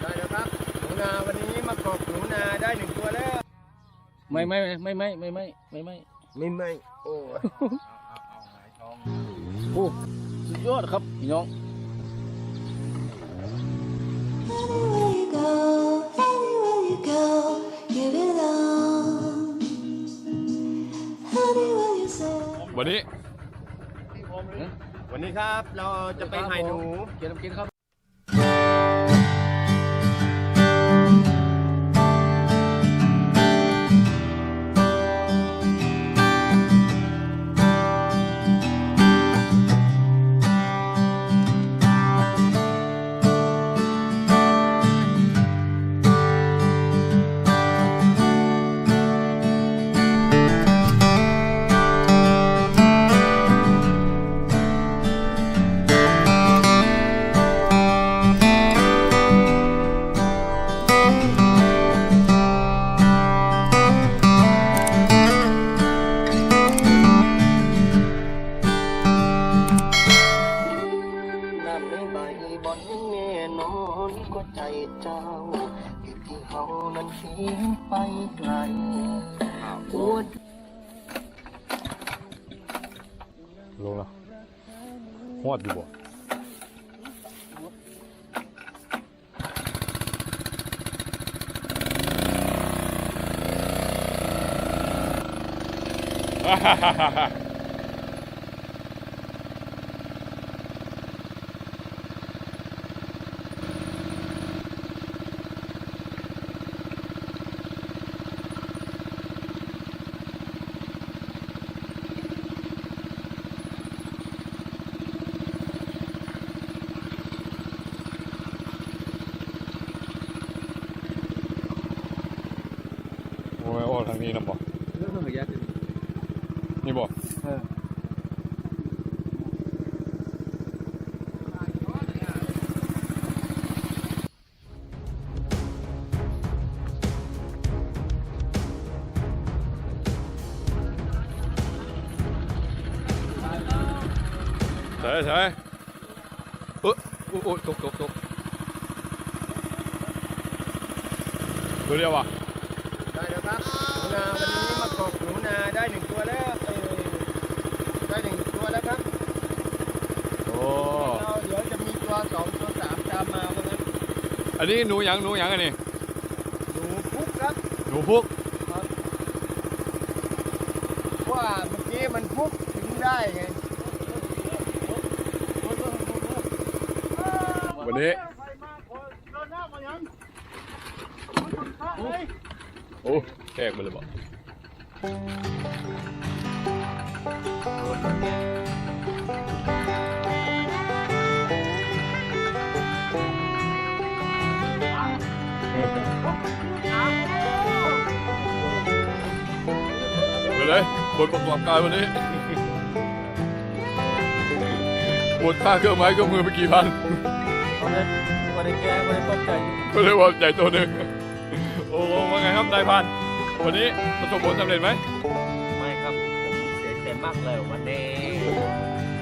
ได้แล้วครับหนูนาวันนี้มากรอกหนูนาได้หนึ่งตัวแล้ว ไม่ไม่ไม่ไม่ไม่ไม่ไม่ไม่ไม่ไม่โอ้โอ้สุดยอดครับพี่น้อง Anywhere you go, anywhere you go, วันนี้ วันนี้ครับเราจะไปให้หนู เกียรติกินครับ หอดอยู่บ่ฮ่าฮ่าฮ่า บ่ใช่ใช่เออโอ้โอ้ตกตกตกตัวเดียววะได้แล้วครับหนูนาวันนี้มากรอกหนูนาได้หนึ่งตัวแล้วเอ้ยได้หนึ่งตัวแล้วครับ โอ้ เราเดี๋ยวจะมีตัวสองตัวสามตามมาเพราะงั้น อันนี้หนูหยังหนูหยังอันนี้หนูพุกครับหนูพุกว่าเมื่อกี้มันพุกถึงได้ไงวันนี้โอ้แขกไปเลยบอก ไปเลยบทประกอบการวันนี้บทค่าเครื่องไม้เครื่องมือไปกี่พันวันนี้วันนี้แกวันนี้ตกใจก็เลยว่าใหญ่ตัวหนึ่งโอ้โหว่าไงครับนายพัน วันนี้ประสบผลสำเร็จไหมไม่ครับผมเสียใจมากเลยวันนี้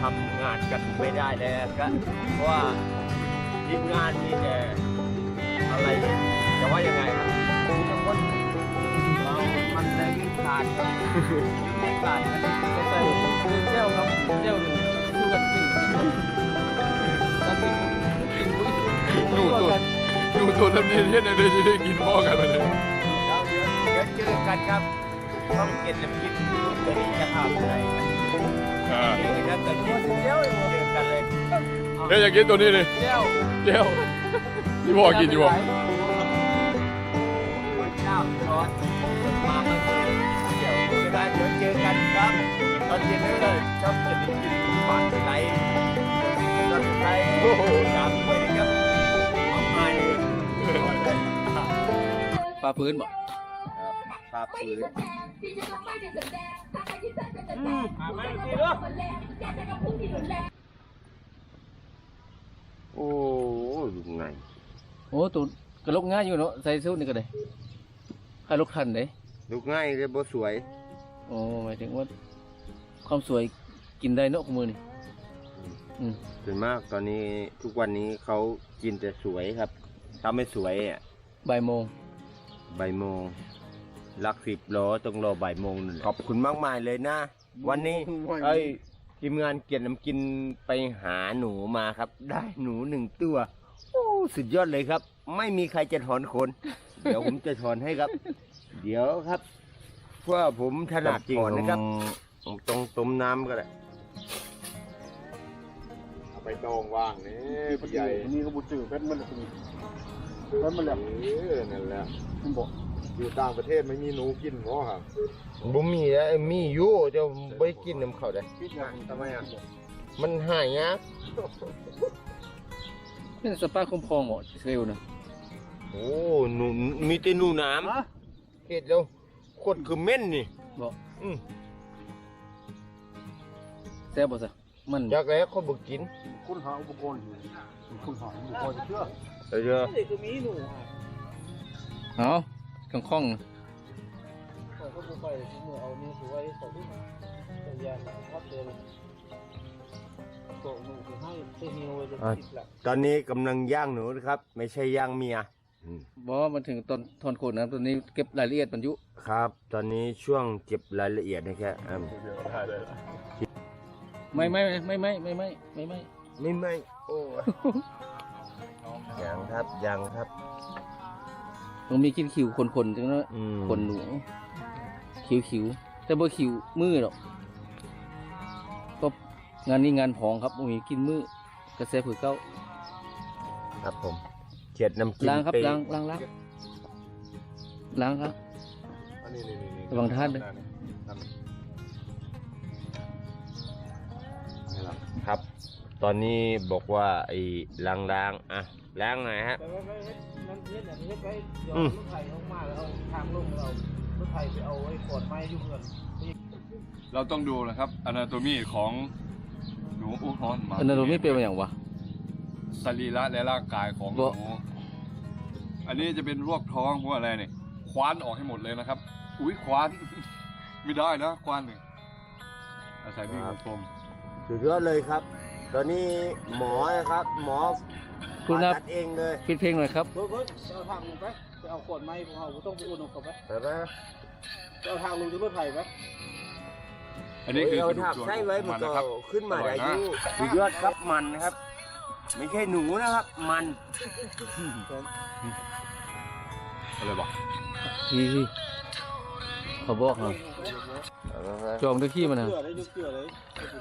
ทำงานกันไม่ได้เลยก็เพราะว่าทีมงานมีแต่อะไร จะว่ายังไงครับทุกคนเรามันได้ยิ่งขาดยิ่งขาดครับก็ใส่คือเจ้าครับเจ้าหนึ่งสู้กันกินกันกินกินหนูตัวหนูตัวทำเนียนเทียนเลยจะได้กินพ่อกันเลยเราเดี๋ยวเดี๋ยวเจอกันครับต้องเก็บน้ำกินตัวนี้จะทำอะไรกันอ่านี่ก็เกิดขึ้นเดี๋ยวเจอกันเลยเฮ้ยอยากกินตัวนี้เลยเจ้าเจ้าที่พ่อกินอยู่บ่เจ้าร้ อนมาเมื่อกี้เดี๋ยวเวลาเดี๋ยวเจอกันครับตอนเย็นนี้เลยชอบจะได้กินหวานไหลตอนไหลโอ้โหจำเลยครับเอามาเลยปลาพื้นบ่ภาพพื้นโอ้ลุงไงโอ้ตัวกระลกง่ายอยู่เนาะใส่สู้นี่ก็ได้ ใครลกทันเด้ลุกง่ายเลยบ่สวยโโอ้หมายถึงว่า ความสวยกินได้เนอะของมือนี่อืมส่วนมากตอนนี้ทุกวันนี้เขากินแต่สวยครับถ้าไม่สวยอะบ่ายโมงบ่ายโมงลักสิบโลต้องรอบ่ายโมงนั่นแหละขอบคุณมากมายเลยนะ วันนี้ไอ้ยทีมงานเกียรติน้ำกินไปหาหนูมาครับ ได้หนูหนึ่งตัว โอ้ สุดยอดเลยครับ ไม่มีใครจะถอนขน เดี๋ยวผมจะถอนให้ครับ เดี๋ยวครับเพราะว่าผมถนัดถอนนะครับตรงต้มน้ำก็ได้เอาไปตองว่างนี่พี่ใหญ่นี่ก็บุจือเป็นมันคือเป็นมันแหละเออนั่นแหละมันบอกอยู่ต่างประเทศไม่มีหนูกินหรอครับบ่มีแล้วมีอยู่จะไม่กินน้ำเขาได้พิษอย่างทำไมอะมันหายากเป็นสปาคุ้มครองเหมดเซลล์นะ โอ้หนูมีแต่หนูน้ำเห็ดแล้วโคตรคือเม่นนี่ บอกอืม แซ่บบ่ซะมันจากแล้วเขาบอกกินคุณหาอุปกรณ์อยู่คุณหาอุปกรณ์เชื่อเดี๋ยวเด็กก็มีหนูเอาข้างข้องๆนะเขาก็ไปเมื่อเอามีสวยสองที่ตัวยาพับเลยโตหนูไปให้ไปฮิวจะติดละตอนนี้กำลังย่างหนูนะครับ ไม่ใช่ย่างเมีย อืมบอกว่ามันถึงตอนทอนโคนนะตอนนี้เก็บรายละเอียดบรรยุครับ ตอนนี้ช่วงเก็บรายละเอียดนะครับอืมไม่ไม่ไม่ไม่ไม่ไม่ไม่ไม่ไม่ไม่โอ้ยังครับยังครับ ต้องมีกินขิวคนๆจังนะอืมคนหนูขิวขิวๆแต่บ่ขิวมือหรอกก็งานนี้งานผองครับบ่มีกินมือกระแสผือเก้า ครับผมเขียดน้ำกินล้างครับไปล้างล้างล้างล้างครับ อันนี้นี่นี่ระวังท่านด้วย นี่ล่ะครับ ตอนนี้บอกว่าไอ้ล้างล้างๆอะล้างหน่อยฮะ แต่ว่าไปนั่นเฮ็ดอย่างนี้ไปเดี๋ยวอืม รถไถออกมาแล้วเอาทางลงเรารถไถไปเอาไอ้ขอดไม้ยุ่งเงินเราต้องดูนะครับอนาโตมีของหนูอู้ร้อนมาอันนั้นเราไม่เป็นมาอย่างวะ สรีระและร่างกายของหบ่ นู อันนี้จะเป็นรวกท้องพวกอะไรเนี่ยคว้านออกให้หมดเลยนะครับ อุ้ยคว้าน ไม่ได้นะคว้านหนึ่งอาศัยมีดคมสุดยอดเลยครับ ตอนนี้หมอนะครับ หมอคุณนับ ผ่าตัดเองเลยปิดเพลงหน่อยครับเบิร์ดเบิร์ดจะเอาทางลงไปจะเอาขวดไม้ของเราต้องไปอุ่นเอากลับไปเห็นไหมจะเอาทางลงที่รถไถไหมอันนี้คือกเอาระดูกถักส่วนไส้ของไว้มัมันนก็นะครับขึ้นมาอร่ได้อยนะอยู่สุดยอดครับมันนะครับ ไม่ใช่หนูนะครับ มันอะไรบอกพี่พี่เขาบอกเราจองด้วยขี้มันนะเกลือเลยดูเกลือเลย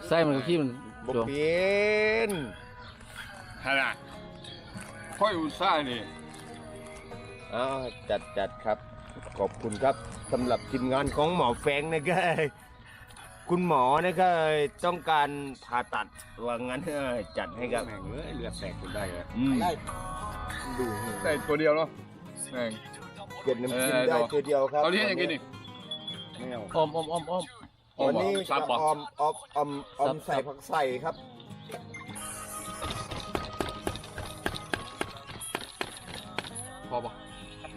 ไส้มันกับขี้มันบกจองเป็นฮะนะค่อยอุตส่าห์นี่อ้าวจัดจัดครับ ขอบคุณครับสำหรับทีมงานของหมอแฟงนะครับ คุณหมอนะครับต้องการผ่าตัดว่างั้นเออจัดให้ครับแม่งเลยเลือดแตกจนได้เลยอืมดูได้ตัวเดียวเนาะแม่ง เก็บน้ำกินเออได้ตัวเดียวครับตอนนี้ยังกินอีกแมวอ้อมอ้อมอ้อมอ้อมอ๋อวันนี้ซับจะบ่ออมออมออมออมซับใส่ผักใส่ครับ พอปะ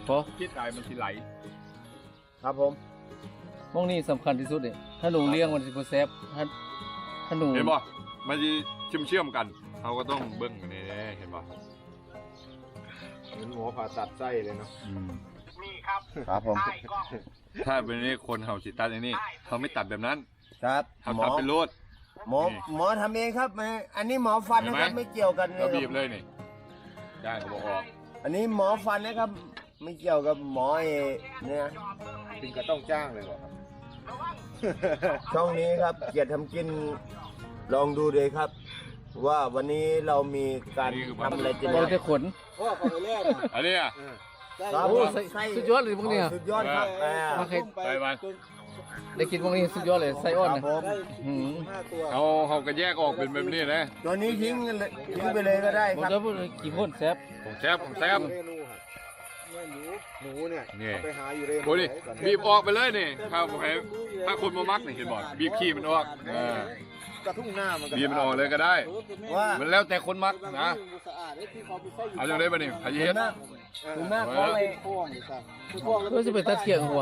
พอ คิดได้มันสิไหลครับผม มองนี่สำคัญที่สุดเลย ถ้าหนูเลี้ยงมันสิบ่แซ่บถ้าถ้าหนูเห็นป่ะมันจะเชื่อมเชื่อมๆกันเขาก็ต้องเบิ้งอันนี้เห็นป่ะเหมือนหมอผ่าตัดไส้เลยเนาะครับผมถ้าเป็นนี้คนเขาสิตัดอย่างนี้เขาไม่ตัดแบบนั้นครับเขาหมอตัดเป็นโลดหมอนี่หมอทำเองครับไม่อันนี้หมอฟันนะครับเห็นไหมไม่เกี่ยวกันเลเรายคบีบรับเลยนี่ได้เขาบอกออกอันนี้หมอฟันนะครับ ไม่เกี่ยวกับหมอเอเนี่ยถึงก็ต้องจ้างเลยเหรอครับ ช่องนี้ครับเกียรติทำกินลองดูเลยครับ ว่าวันนี้เรามีการทำอะไรจะบ่ได้ได้ขนเพราะว่าเขาไปแล่นอันนี้อะได้ครับโอ้ผมใส่สุดยอดเลยพวกเนี้ยสุดยอดครับอ่ามาเคยไปวันได้กินพวกนี้สุดยอดเลยไส้อ่อนครับนะผมได้หืมห้าตัวเขาเขาก็แยกออกเป็นแบบนี้นะตัวนี้ทิ้งเลยทิ้งไปเลยก็ได้ผมครับจะพูดเลยกี่คนแซ่บผมแซบผมแซบ หนูหนูเนี่ยนี่ เอาไปหาอยู่เลยโอ้ดิบีบออกไปเลยนี่ถ้าผมให้ถ้าคนมามักนี่เห็นบ่บีบขี้มันออกเออกระทุ่งหน้ามันก็บีบมันออกเลยก็ได้ ว่ามันแล้วแต่คนมักนะสะอาดไอ้ที่เขาไปใส่อยู่เอาจังได้ป่ะนี่พายุเห็เฮ็นดไหมเห็นไหมเขาไปคล้องอยู่ครับคือคล้องแล้วก็จะไปตัดเทียงหัว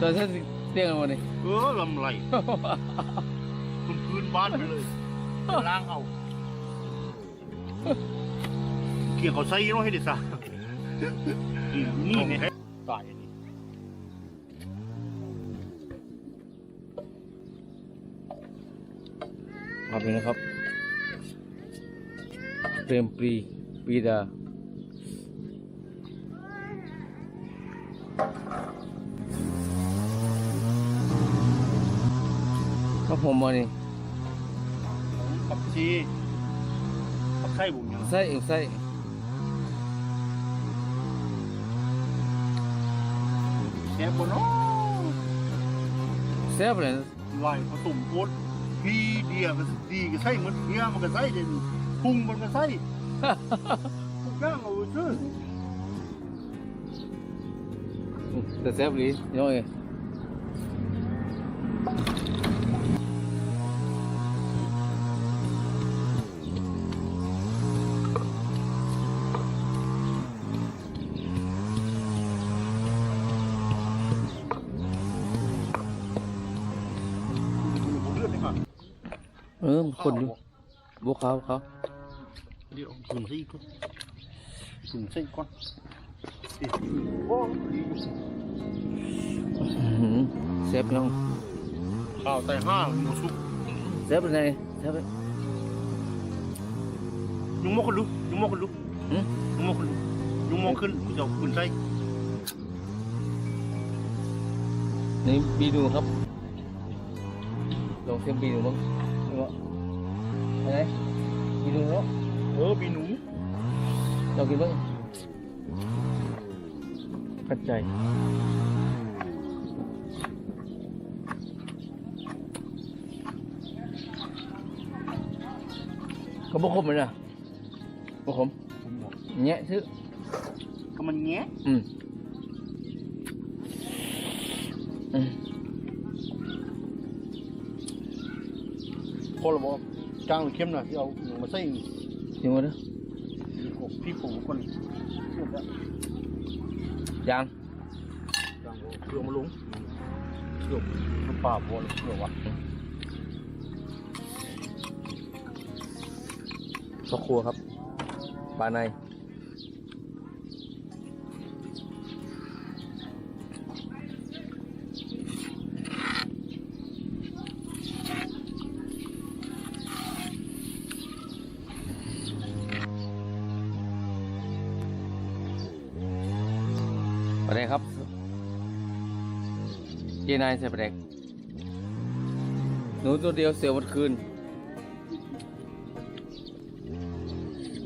ตอนฉันเตียงกันวันนี้เออลำไรพื้นพื้นบ้านไปเลยล้างเอาเกี่ยวเขาใส่ยังให้ดิซ่านี่เนี่ยตายอันนี้ครับนี่นะครับเปรมปรีปรีดา ครับผมวันนี้ผักชีผักไข่บุ๋มยังใส่เองใส่แซ่บบนเนาะแซ่บเลยนะไหวผสมโคตรพี่เดียมันดีก็ใส่เหมือนเฮียมันก็ใส่เด่นพุงมันก็ใส่ทุกอย่างเอาซื้ออืมแต่แซ่บดีพี่น้องเอ้ย เออมันคนอยู่บวกเขาเขาเดี๋ยวถุงใส่ก่อนถุงใส่ก่อนโอ้ดีอื้อหือแซ่บพี่น้องข้าวใส่ห้าหมูสุกแซ่บเลยแซ่บเลยยุงมอกคนลุกยุงมอกคนลุกหืมยุงมอกคนลุกยุงมอกขึ้นกูจะเอาคุณใส่นี่บีดูครับลองเทียมบีดูมั้งดูว่าอะไรบีดูเนาะเออปีหนูลอง กินบ้างขัดใจก็บ่คมเลยนะบ่คมแง พอหรือบ่จางหรือเข้มน่ะที่เอาหนูมาใส่จริงวะเด้อพี่ปู่คนเลือดแล้วยางจางเครื่องมาลงเครื่องน้ำปลาพอเลยเครื่องวะพ่อครัวครับปลาใน ปลาแดกครับ เจนายใส่ปลาแดกหนูตัวเดียวเสียวหมดคืน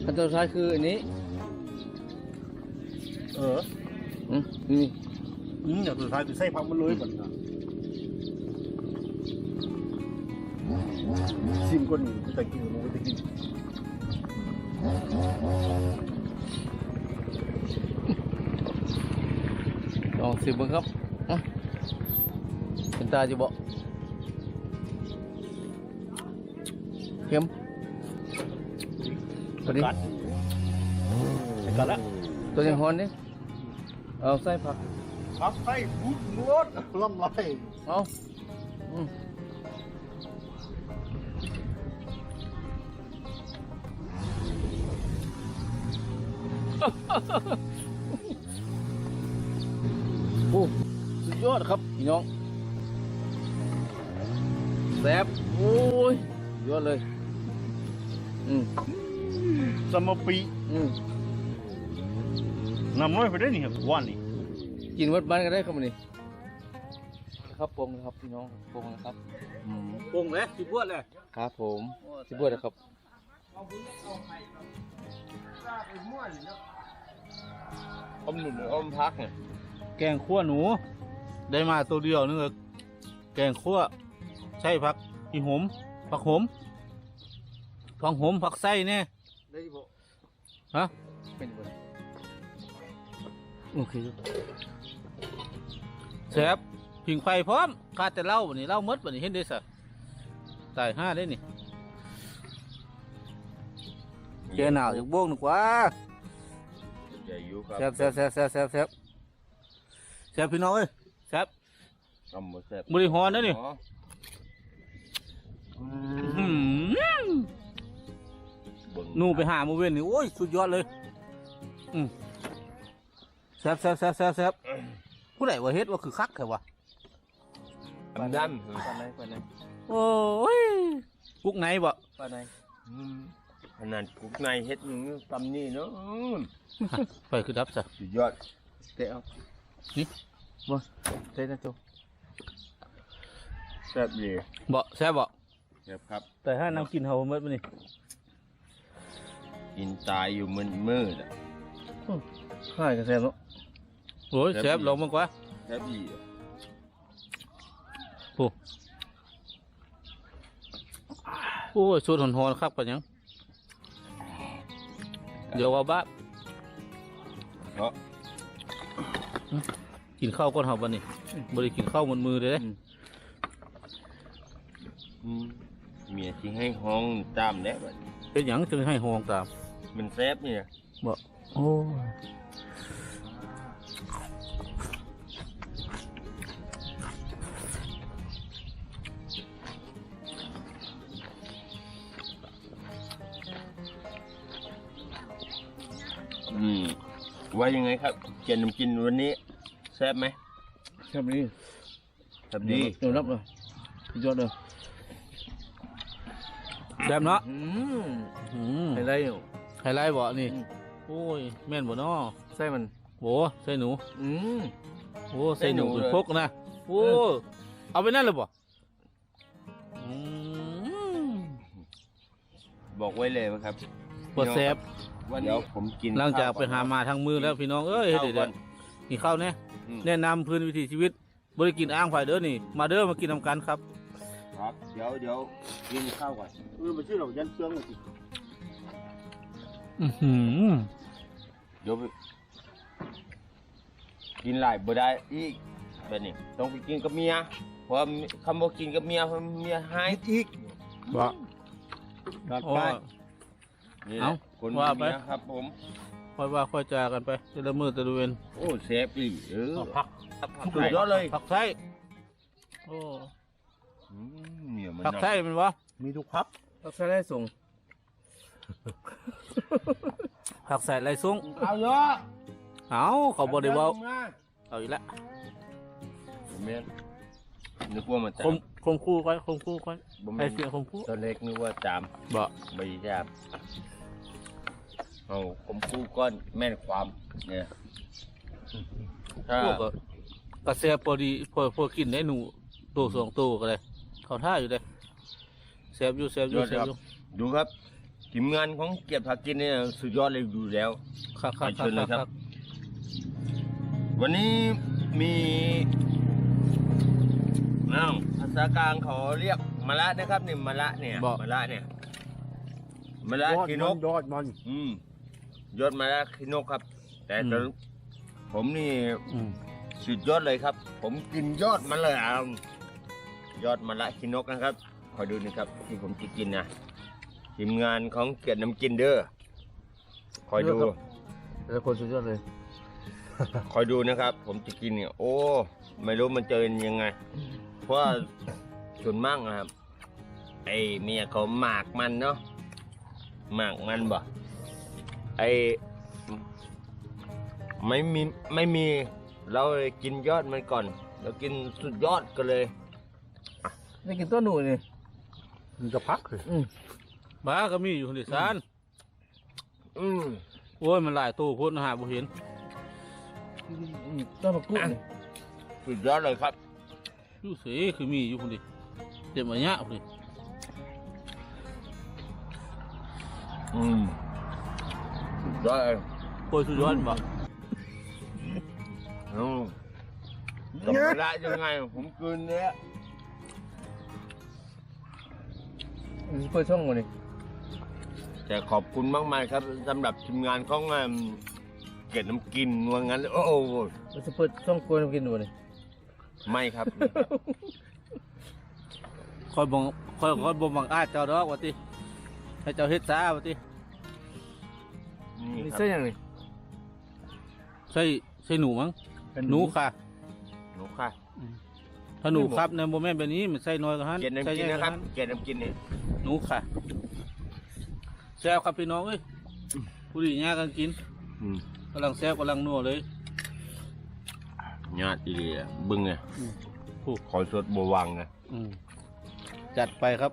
ขั้นตอนสุดท้ายคืออันนี้ เอออืมนี่อืมอย่างสุดท้ายคือใส่พักมันเลยก่อนนะชิมก่อนกูจะกินกูจะกินลองสิบเบิ้งครับอะเป็นตาจะบอกเค็มตัวนี้ กัดกัดละตัวยังฮอนนี่เอาใส่ผักพักใส่บุดนวด ดยอดครับพี่น้องแซ่บโอ้ยสุดยอดเลย อืมสมปีอืมน้ำน้อยไปได้นี่ครับวันนี้กินวัดบ้านก็ได้ครับวันนี้ครับปรุงนะครับพี่น้องปรุงนะครับอืมปรุงเลยสิบวดเลยครับผมที่บวชนะครับอมหนุนอมพักเนี่ยแกงขั่วหนู ได้มาตัวเดียวนึงเลยแกงขั่วใช่ผักอีหมผักหมผักหมผักไส้เนี่ยได้บ่ฮะเป็นบ่โอเคครับแซ่บผิงไฟพร้อมขาดแต่เหล้าวันนี้เหล้าหมดวันนี้เห็นได้สัตายห้าได้นี่แกหนาวจากโบกหนึกว่าใหญ่อยู่ครับแซ่บแซ่บแซ่บแซ่บแซ่บแซ่บซ่บพี่น้องเอ้ยแซ่บ ทำหมดแซ่บบริหารนะนี่อ๋ออื้อหือเบิ่งนู่นไปหาหมูเว้นนี่โอ้ยสุดยอดเลยอืมแซ่บแซ่บแซ่บแซ่บแซ่บผู้ใดว่าเฮ็ดว่าคือคักแค่วะอำดำปานไหนปานไหนโอ้ยกุ๊กไหนบ่ปานไหนอืมขนาดกุกในเฮ็ดหนึ่งตำนี่เนาะอืมไปคือดับซะสุดยอดเตะเอาบ่เตะนะโจแซ่บดีบ่แซ่บบ่แซ่บครับ แต่ถ้าน้ำกินเฮาเมื่อนี่กินตายอยู่มืดมืดๆอะค่ายก็แซ่บเนาะโอ้ยแซ่บลองมันกว่าแซ่บดีอะโอ้ยสูตรหอนๆครับปะยังเดี๋ยวว่าบ้าเนาะกินข้าวก่อนเฮาบัดนี้บ่ได้กินข้าวมันมือเลยเด้อืม เมียที่ให้ห้องตามแล้วบัดนี้เป็นหยังจึงให้หองตามมันแซ่บนี่นะบ่โอ้ยอืมว่ายังไงครับเจนน้ำกินวันนี้แซ่บไหมแซ่บดีแซ่บดีเดี๋ยวรับเลยสุดยอดเลย แซ่บเนาะอืมอืมไฮไลท์อยู่ไฮไลท์บ่นี่อืมโอ้ยแม่นบ่น้อใส่มันโหใส่หนูอืมโอ้ใส่หนูใส่หนูเป็นเลยพกนะโอ้เอาไปนั่นเลยบ่อืมบอกไว้เลยว่าครับบ่แซ่บเดี๋ยวผมกินหลังจากไปข้วหามาทางมือแล้วพี่น้องเอ้ยเฮ็ดข้าวเดี๋ก่ยอวนๆนี่ข้าวแน่อืมแนะนำพื้นวิถีชีวิตบริกินอ้างไผ่เด้อนี่ มาเด้อมากินนำกันครับ ครับ เดี๋ยวเดี๋ยวกินข้าวก่อนเออมาชื่อเรายันเครื่องเลยสิอือหือเดี๋ยวไปกินหลายบ่ได้อีกแบบนี้ต้องไปกินกับเมียเพราะว่าคำว่ากินกับเมียเพราะเมียหายอีกบ่ครับโอ้ยนี่แหเอ้าละคนว่าไป เมียครับผม ค่อยว่าค่อยจากันไปแต่ละมือแต่ละเวนโอ้เซฟอีกเออ ผักสุดยอดเลย ผักไส้โอ้อืม เนี่ยมันผักไส้มันวะมีทุกพักเราใช้ได้ส่งผักใส่ไรซุ้งเอาเยอะเอาเขาบ่ได้เว้าเอาอีกแล้วเมียนึกว่ามันจะคมคมคู่ไว้คมคู่ไว้บ่ไอแม่นเสียงคมคู่ตัวเล็กนึกว่าจามบ่ไม่จามเอาผมกู้ก้อนแม่นความเนี่ยถ้าพวกก็กระแสพอดีพอพอกินได้หนูตัวสองตัวก็ได้ เขาท่าอยู่ได้แซ่บอยู่แซ่บอยู่แซ่บอยู่ดูครับทีมงานของเกียรติผักกินเนี่ยสุดยอดเลยดูแล้วครับครับเชิญเลยคครัรับบวันนี้มีอ้าวภาษากลางเขาเรียกมะละนะครับนี่มะละเนี่ยมะละเนี่ยมะละขีนกยอดมัน อืมยอดมะละขีนกครับ แต่ตอนผมนี่อืมสุดยอดเลยครับ ผมกินยอดมันเลยอะ ยอดมะละขีนกนะครับคอยดูนะครับที่ผมจะกินนะทีมงานของเกียรติน้ำกินเด้อคอยดูแต่คนสุดยอดเลย คอยดูนะครับ ผมจะกินเนี่ยโอ้ ไม่รู้มันเจอยังไง เพราะว่าส่วนมากนะครับ ไอเมียเขาหมากมันเนาะหมากมันบ่ไอไม่มีไม่มีเราเลยกินยอดมันก่อน เรากินสุดยอดก็เลย ได้กินต้นหนูนี่มันจะพักเลยบ้าก็มีอยู่คนเดียวซานอืมโอ้ยมันหลายตัวพุ่นหาบ่เห็นต้นผักกุ้งนี่สุดยอดเลยครับอยู่เสียคือมีอยู่คนเดียวเต็มอันเนี้ยคนเดียวอืมสุดยอดเลยโอ้ยสุดยอดบ่อืมจำไม่ได้ยังไงผมกลืนเนี้ย เปิดช่องวันนี้แต่ขอบคุณมากมายครับสำหรับทีมงานของอืมเกล็ดน้ำกินว่างั้นโอ้โหเราจะเปิดช่องกล้วยมากินดูนี่ไม่ครับคอยบ่งคอยคอยบ่บังอาจเจ้าดอกว่าติให้เจ้าเฮ็ดซาว่าตินี่นี่ครัเส้นบยังไงใช่ใช่หนูมั้งหนูค่ะ ถ้าหนูครับในโมเมนต์แบบนี้มันใส่น้อยกว่านั้นเกณฑ์น้ำกินนะครับเกณฑ์น้ำกินนี่หนูค่ะแซ่บครับพี่น้องเอ้ยผู้ดีย่ากันกินอืมกำลังแซ่บกำลังนัวเลยญาติอีเลียบึงไงอืมขอสดบวังไงอืมจัดไปครับ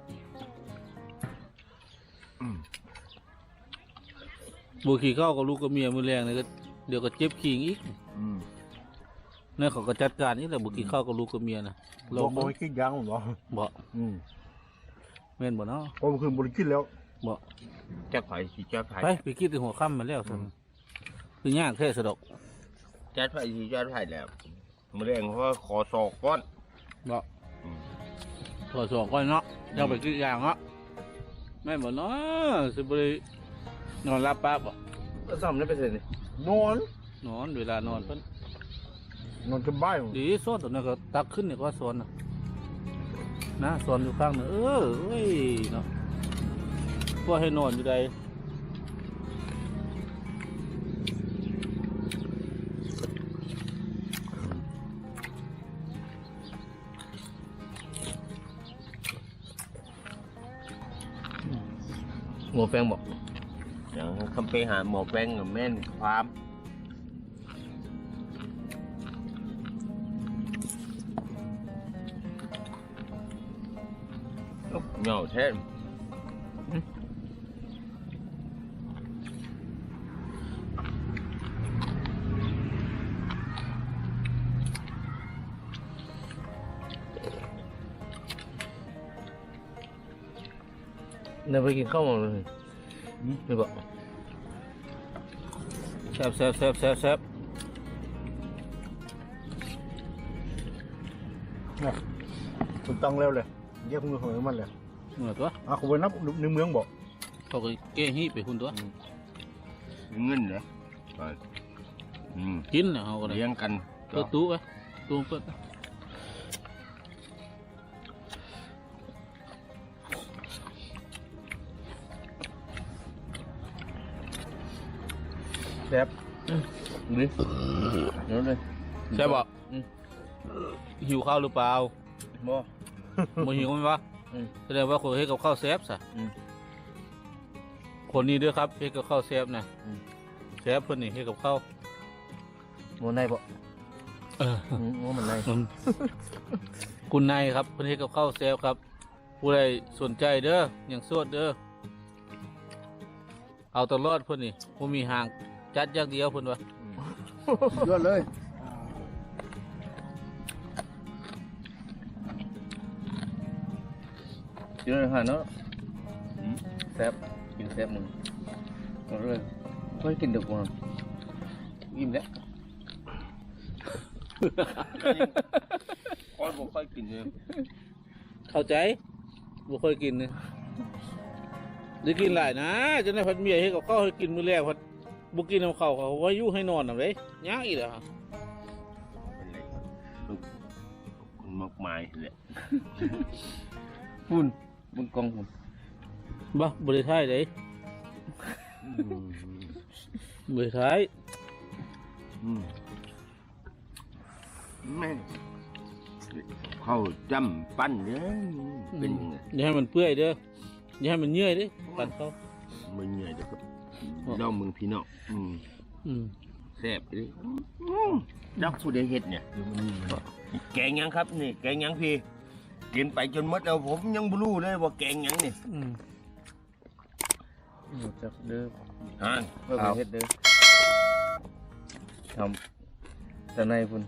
อืมบัวขี่เข้ากับลูกกับเมียมือแรงเลยก็เดี๋ยวก็เจ็บขิงอีก อืม นี่นเขาก็จัดการนี่แหละบัวขี่เข้ากับลูกกับเมียนะลลองงบ่โอยกินยางผมบอกบ่อืมแม่นบ่เนาะผมคือบริกินแล้วบ่จักไผ่สิจักไผ่ไปไปคิดถึงหัวค่ำมาแล้วสันคือยากแท้สะดอกจัดไผ่สิจัดไผ่แล้วมะเร็งเพราะว่าขอศอกก้อนบ่อืมถอดสองก้อนเนาะอยังไปคิดอย่างเนาะแม่นบ่เนาะสิบ่ได้นอนรับป้าบ่ซ่อมได้ไปเสร็จนี่นอนนอนเวลานอนเพิ่น นอนสบายดีสอนตัวนั้นก็ตักขึ้นเนี่ยก็สอนน่ะนะสอนอยู่ข้างหนึงเออเอ้ยเนาะก็ให้นอนอยู่ใดหมอแฟงบอกอย่างคำไปหาหมอแฟงกับแม่นความ เหงาแท้เนี่ยไปกินข้าวมาเลยไม่บอกแซ่บแซ่บแซ่บแซ่บแซ่บคุณต้องเร็วเลยเยี่ยมมือของมันเลย เหนือตัวอะคุณไปนับในเมืองบอกเขาก็เก้ฮีไปคุณตัวเงินเหรอไปอืมกินน่ะเขาก็ได้เลี้ยงกันเปิดตู้ไปตู้เปิดแซ่บดิเดี๋ยวเลยใช่ป่ะหิวข้าวหรือเปล่าบ่บ่หิวไหมวะ อืม แสดงว่าคนเฮ็ดกับข้าวแซ่บสะอืม คนนี้ด้วยครับเฮ็ดกับข้าวแซ่บนะอืม แซ่บเพิ่นนี่เฮ็ดกับข้าวโมนายบ่เออ อืมโมมันนายอืมคุณนายครับเพิ่นเฮ็ดกับข้าวแซ่บครับ ผู้ใดสนใจเด้ออย่างโสดเด้อเอาตลอดเพิ่นนี่บ่มีห่างจัดอย่างเดียวเพิ่นว่ายอดเลย เดี๋ยวหาเนาะแซ่บกินแซ่บมึงเอาเลยค่อยกินเดี๋ยวก่อนอิ่มแล้วก้อนผมค่อยกินเลยเข้าใจบ่ค่อยกินนี่ได้กินหลายนะจะได้พัดเมียให้กับข้าวให้กินมื้อแรกพัดบ่กินน้ำข้าวเขาว่าอยู่ให้นอนน่ะเด้ยากอีกแล้วครับเป็นไรลูกคนมากมายเลยปุ่น บนกองปุ่นบ่บ่ได้ท้ายเด้บ่ได้ท้ายอืมแม่เข้าจำปั้นเด้อเป็นยังไงอย่าให้มันเปื่อยเด้ออย่าให้มันเยื่อยเด้ปั่นเขามึงเหนื่อยเด้อครับน้องมึงพี่น้องอืมอืมแซ่บเลยดักผู้ใดเฮ็ดเนี่ยแกงหยังครับ นี่ แกงหยังพี่ กินไปจนหมดแล้วผมยังบ่รู้เลยว่าแกงหยังนี่อืมรู้จักเด้ออ่าเพื่อไปเฮ็ดเด้อทำแต่ในปุ่น